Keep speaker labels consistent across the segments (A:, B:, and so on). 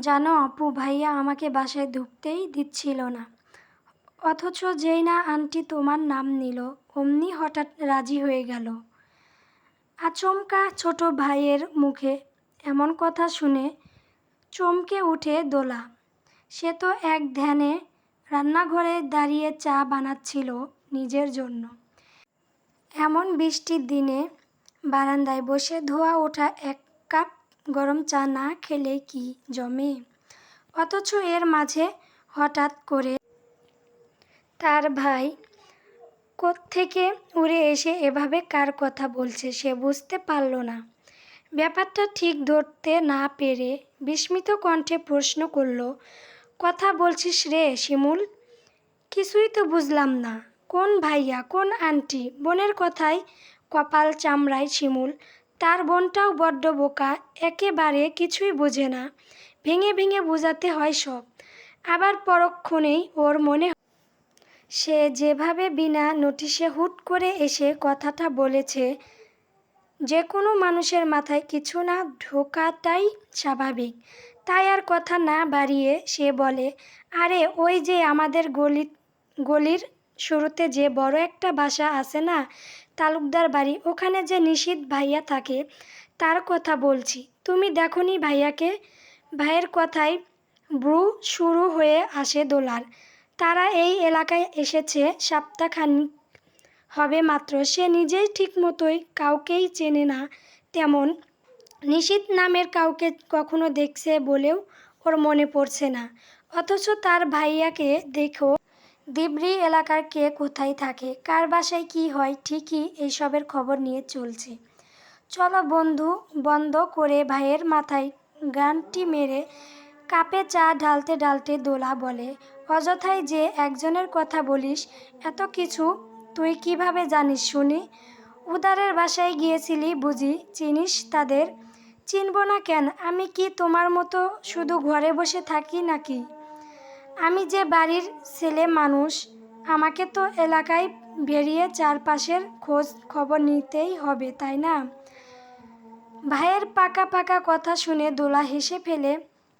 A: জানো অপু ভাইয়া আমাকে বাসায় ঢুকতেই দিচ্ছিল না। অথচ যেই না আন্টি তোমার নাম নিল, অমনি হঠাৎ রাজি হয়ে গেল। আচমকা ছোট ভাইয়ের মুখে এমন কথা শুনে চমকে উঠে দোলা। সে তো এক ধ্যানে রান্নাঘরে দাঁড়িয়ে চা বানাচ্ছিল নিজের জন্য। এমন বৃষ্টির দিনে বারান্দায় বসে ধোয়া ওঠা এক গরম চা না খেলে কি জমে? অথচ এর মাঝে হঠাৎ করে তার ভাই থেকে উড়ে এসে এভাবে কার কথা বলছে সে বুঝতে পারল না। ব্যাপারটা ঠিক ধরতে না পেরে বিস্মিত কণ্ঠে প্রশ্ন করল, কথা বলছিস রে শিমুল? কিছুই তো বুঝলাম না। কোন ভাইয়া, কোন আন্টি? বোনের কথায় কপাল চামড়ায় শিমুল। তার বোনটাও বড্ড বোকা, একেবারে কিছুই বোঝে না। ভেঙে ভেঙে বোঝাতে হয় সব। আবার পরক্ষণেই ওর মনে সে যেভাবে বিনা নোটিশে হুট করে এসে কথাটা বলেছে, যে কোনো মানুষের মাথায় কিছু না ঢোকাটাই স্বাভাবিক। তাই আর কথা না বাড়িয়ে সে বলে, আরে, ওই যে আমাদের গলি, গলির শুরুতে যে বড় একটা বাসা আছে না, তালুকদার বাড়ি, ওখানে যে নিশীত ভাইয়া থাকে, তার কথা বলছি। তুমি দেখনি ভাইয়াকে? ভাইয়ের কথায় ব্রু শুরু হয়ে আসে দোলার। তারা এই এলাকায় এসেছে সপ্তাহখানিক হবে মাত্র। সে নিজেই ঠিক মতোই কাউকেই চেনে না তেমন। নিশীত নামের কাউকে কখনো দেখছে বলেও ওর মনে পড়ছে না। অথচ তার ভাইয়াকে দেখো দিবরি এলাকার কে কোথায় থাকে, কার বাসায় কি হয়, ঠিকই এইসবের খবর নিয়ে চলছে। চলো বন্ধু, বন্ধ করে ভাইয়ের মাথায় গানটি মেরে কাপে চা ঢালতে ঢালতে দোলা বলে অযথায় যে একজনের কথা বলিস, এত কিছু তুই কীভাবে জানিস শুনি? উদারের বাসায় গিয়েছিলি বুঝি, চিনিস তাদের? চিনব না কেন, আমি কি তোমার মতো শুধু ঘরে বসে থাকি নাকি? আমি যে বাড়ির ছেলে মানুষ, আমাকে তো এলাকায় বেরিয়ে চারপাশের খোঁজ খবর নিতেই হবে, তাই না? ভাইয়ের পাকা পাকা কথা শুনে দোলা হেসে ফেলে,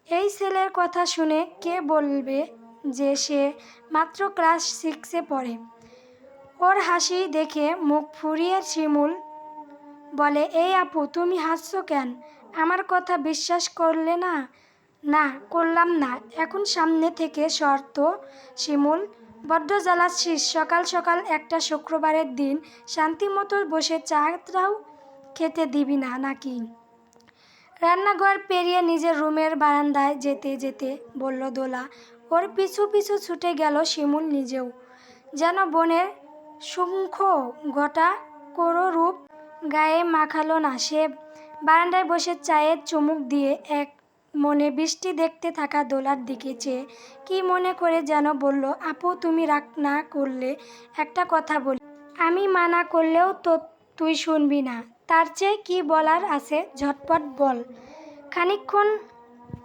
A: এই ছেলের কথা শুনে কে বলবে যে সে মাত্র ক্লাস সিক্সে পড়ে? ওর হাসি দেখে মুখ ফুরিয়ে শিমুল বলে, এই আপু, তুমি হাসছো কেন? আমার কথা বিশ্বাস করলে না? না, করলাম না। এখন সামনে থেকে শর্ত, শিমুল, বড্ড জ্বালাচ্ছিস সকাল সকাল একটা শুক্রবারের দিন শান্তিমতো বসে চাটাও খেতে দিবি না নাকি? রান্নাঘর পেরিয়ে নিজের রুমের বারান্দায় যেতে যেতে বলল দোলা। ওর পিছু পিছু ছুটে গেল শিমুল নিজেও। যেন বনের শঙ্খ গোটা করো রূপ গায়ে মাখালো না। সে বারান্দায় বসে চায়ের চুমুক দিয়ে এক মনে বৃষ্টি দেখতে থাকা দোলার দিকে চেয়ে, কি মনে করে যেন বলল, আপু, তুমি রাগ না করলে একটা কথা বলি। আমি মানা করলেও তো তুই শুনবি না। তার চেয়ে কি বলার আছে? ঝটপট বল। খানিকক্ষণ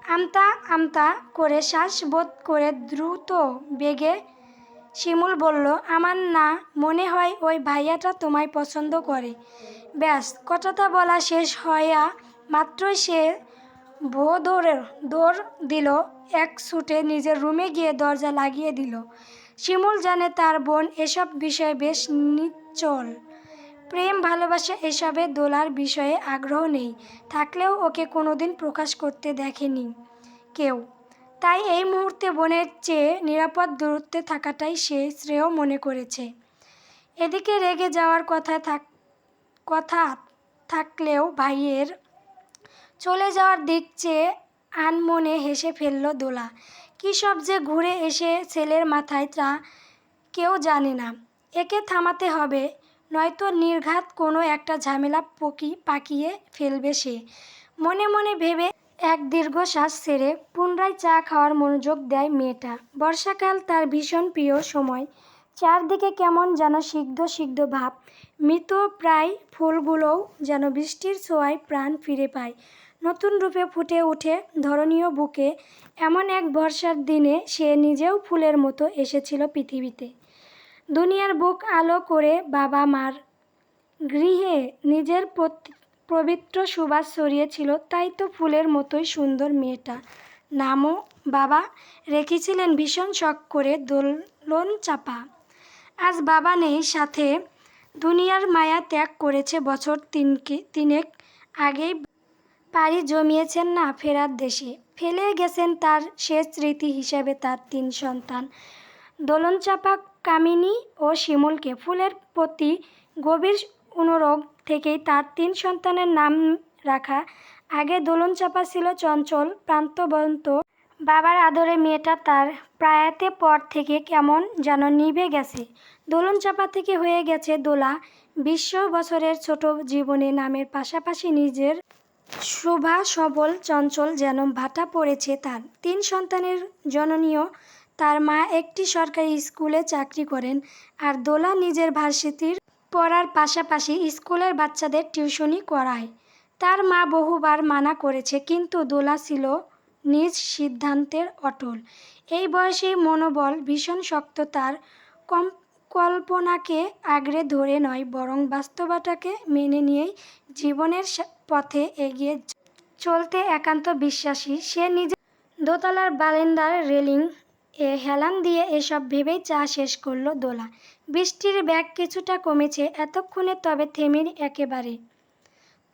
A: আমতা আমতা করে শ্বাস বোধ করে দ্রুত বেগে শিমুল বলল, আমার না, মনে হয় ওই ভাইয়াটা তোমায় পছন্দ করে। ব্যাস, কথাটা বলা শেষ হইয়া মাত্রই সে ভো দৌড়ের দৌড় দিল, এক ছুটে নিজের রুমে গিয়ে দরজা লাগিয়ে দিল। শিমুল জানে তার বোন এসব বিষয়ে বেশ নিশ্চল প্রেম ভালোবাসা এসবে দোলার বিষয়ে আগ্রহ নেই, থাকলেও ওকে কোনোদিন প্রকাশ করতে দেখেনি কেউ। তাই এই মুহূর্তে বোনের চেয়ে নিরাপদ দূরত্বে থাকাটাই সে শ্রেয় মনে করেছে। এদিকে রেগে যাওয়ার কথা থাক, কথা থাকলেও ভাইয়ের চলে যাওয়ার দিক চেয়ে আনমনে হেসে ফেলল দোলা। কী সব যে ঘুরে এসে ছেলের মাথায় তা কেউ জানে না। একে থামাতে হবে, নয়তো নির্ঘাত কোনো একটা ঝামেলা পকি, পাকিয়ে ফেলবে সে। মনে মনে ভেবে এক দীর্ঘশ্বাস ছেড়ে পুনরায় চা খাওয়ার মনোযোগ দেয় মেয়েটা। বর্ষাকাল তার ভীষণ প্রিয় সময়। চারদিকে কেমন যেন সিদ্ধ সিদ্ধ ভাব। মৃত প্রায় ফুলগুলোও যেন বৃষ্টির ছোঁয়ায় প্রাণ ফিরে পায়। নতুন রূপে ফুটে ওঠে ধরনীয় বুকে। এমন এক বর্ষার দিনে সে নিজেও ফুলের মতো এসেছিল পৃথিবীতে। দুনিয়ার বুক আলো করে বাবা মার গৃহে নিজের পবিত্র সুবাস ছড়িয়েছিল, তাই তো ফুলের মতোই সুন্দর মেয়েটা। নামও বাবা রেখেছিলেন ভীষণ শখ করে দোলন চাপা। আজ বাবা নেই সাথে, দুনিয়ার মায়া ত্যাগ করেছে বছর তিনকে, তিনেক আগেই পাড়ি জমিয়েছেন না ফেরার দেশে। ফেলে গেছেন তার শেষ স্মৃতি হিসেবে তার তিন সন্তান। দোলন দোলনচাপা কামিনী ও শিমুলকে ফুলের প্রতি গভীর অনুরোগ থেকেই তার তিন সন্তানের নাম রাখা। আগে দোলনচাপা ছিল চঞ্চল, প্রান্তবন্ত। বাবার আদরে মেয়েটা তার প্রায়াতে পর থেকে কেমন যেন নিভে গেছে। দোলনচাপা থেকে হয়ে গেছে দোলা। বিশ্ব বছরের ছোট জীবনে নামের পাশাপাশি নিজের শোভা, সবল, চঞ্চল যেন ভাটা পড়েছে তার। তিন সন্তানের জননীয় তার মা একটি সরকারি স্কুলে চাকরি করেন আর দোলা নিজের ভার্সিটির পড়ার পাশাপাশি স্কুলের বাচ্চাদের টিউশনি করায়। তার মা বহুবার মানা করেছে, কিন্তু দোলা ছিল নিজ সিদ্ধান্তের অটল। এই বয়সে মনোবল ভীষণ শক্ত তার কম কল্পনাকে আগড়ে ধরে নয়, বরং বাস্তবতাকে মেনে নিয়েই জীবনের পথে এগিয়ে চলতে একান্ত বিশ্বাসী। সে নিজে দোতলার বারান্দার রেলিং এ হেলান দিয়ে এসব ভেবেই চা শেষ করল দোলা। বৃষ্টির ব্যাগ কিছুটা কমেছে, এতক্ষণে তবে থেমেনি একেবারে।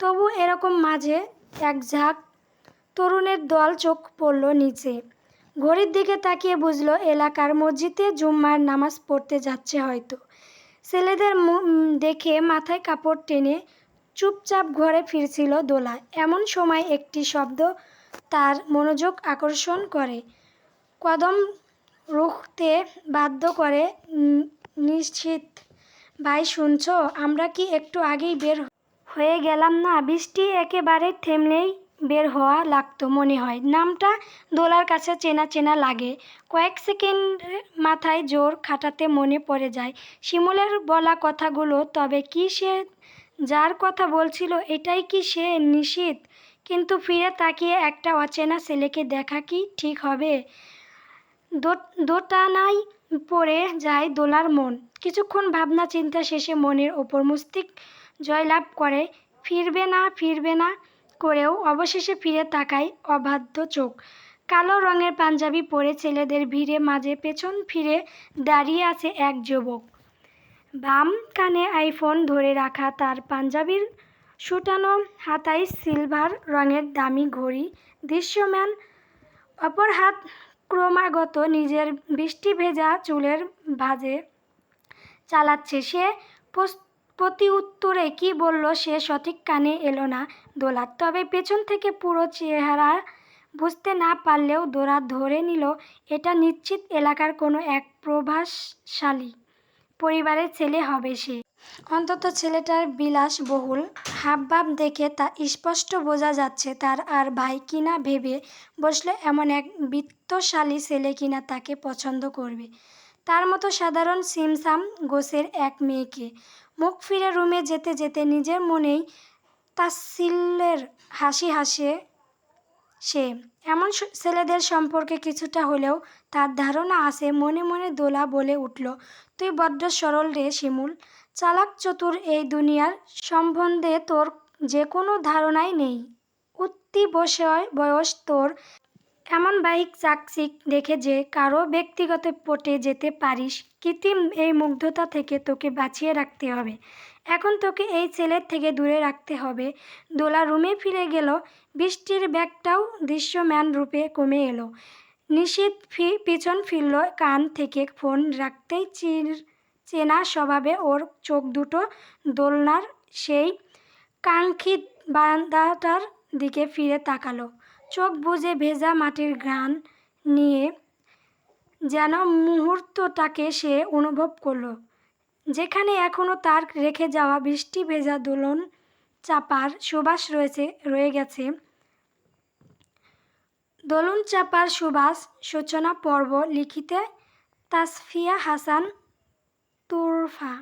A: তবু এরকম মাঝে এক ঝাঁক তরুণের দল চোখ পড়ল নিচে। ঘড়ির দিকে তাকিয়ে বুঝলো, এলাকার মসজিদে জুম্মার নামাজ পড়তে যাচ্ছে হয়তো। ছেলেদের দেখে মাথায় কাপড় টেনে চুপচাপ ঘরে ফিরছিল দোলা। এমন সময় একটি শব্দ তার মনোযোগ আকর্ষণ করে। কদম রুখতে বাধ্য করে নিশ্চিত, ভাই, শুনছো? আমরা কি একটু আগেই বের হয়ে গেলাম না? বৃষ্টি একেবারে থেমলেই বের হওয়া লাগতো মনে হয়। নামটা দোলার কাছে চেনা চেনা লাগে। কয়েক সেকেন্ড মাথায় জোর খাটাতে মনে পড়ে যায়। শিমুলের বলা কথাগুলো, তবে কি সে যার কথা বলছিল, এটাই কি সে নিশ্চিত? কিন্তু ফিরে তাকিয়ে একটা অচেনা ছেলেকে দেখা কি ঠিক হবে? দোটানায় পড়ে যায় দোলার মন। কিছুক্ষণ ভাবনা চিন্তা শেষে মনের ওপর মস্তিক জয়লাভ করে, ফিরবে না ফিরবে না। করেও অবশেষে ফিরে তাকায় অবাধ্য চোখ। কালো রঙের পাঞ্জাবি পরে ছেলেদের ভিড়ে মাঝে পেছন ফিরে দাঁড়িয়ে আছে এক যুবক। বাম কানে আইফোন ধরে রাখা তার পাঞ্জাবির সুটানো হাতায় সিলভার রঙের দামি ঘড়ি। দৃশ্যমান অপর হাত ক্রমাগত নিজের বৃষ্টি ভেজা চুলের ভাঁজে চালাচ্ছে। সে প্রতি উত্তরে কি বলল সে সঠিক কানে এলো না দোলার তবে পেছন থেকে পুরো চেহারা বুঝতে না পারলেও দোরা ধরে নিল, এটা নিশ্চিত এলাকার কোনো এক প্রভাবশালী পরিবারের ছেলে হবে সে। অন্তত ছেলেটার বিলাসবহুল হাবভাব দেখে তা স্পষ্ট বোঝা যাচ্ছে, তার আর ভাই কিনা ভেবে বসলে এমন এক বিত্তশালী ছেলে কিনা তাকে পছন্দ করবে। তার মতো সাধারণ সিমসাম গোছের এক মেয়েকে। মুখ ফিরে রুমে যেতে যেতে নিজের মনেই তাচ্ছিল্যের হাসি হাসে সে। এমন ছেলেদের সম্পর্কে কিছুটা হলেও তার ধারণা আছে, মনে মনে দোলা বলে উঠল, তুই বড্ড সরল রে শিমুল। চালাক চতুর এই দুনিয়ার সম্বন্ধে তোর যে কোনো ধারণাই নেই। উত্তি বসয় বয়স তোর এমন বাইক চাকচিক দেখে যে কারও ব্যক্তিগত পটে যেতে পারিস, কৃত্রিম এই মুগ্ধতা থেকে তোকে বাঁচিয়ে রাখতে হবে। এখন তোকে এই ছেলের থেকে দূরে রাখতে হবে। দোলা রুমে ফিরে গেল, বৃষ্টির ব্যাগটাও দৃশ্যমান রূপে কমে এলো। নিশীত ফি, পিছন ফিরল, কান থেকে ফোন রাখতেই চির, চেনা স্বভাবে ওর চোখ দুটো দোলনার সেই কাঙ্ক্ষিত বারান্দাটার দিকে ফিরে তাকালো। চোখ বুজে ভেজা মাটির ঘ্রাণ নিয়ে যেন মুহূর্তটাকে সে অনুভব করল। যেখানে এখনও তার রেখে যাওয়া বৃষ্টি ভেজা দোলন চাপার সুবাস রয়েছে, রয়ে গেছে। দোলন চাপার সুবাস সূচনা পর্ব লিখিতে তাসফিয়া হাসান তুরফা।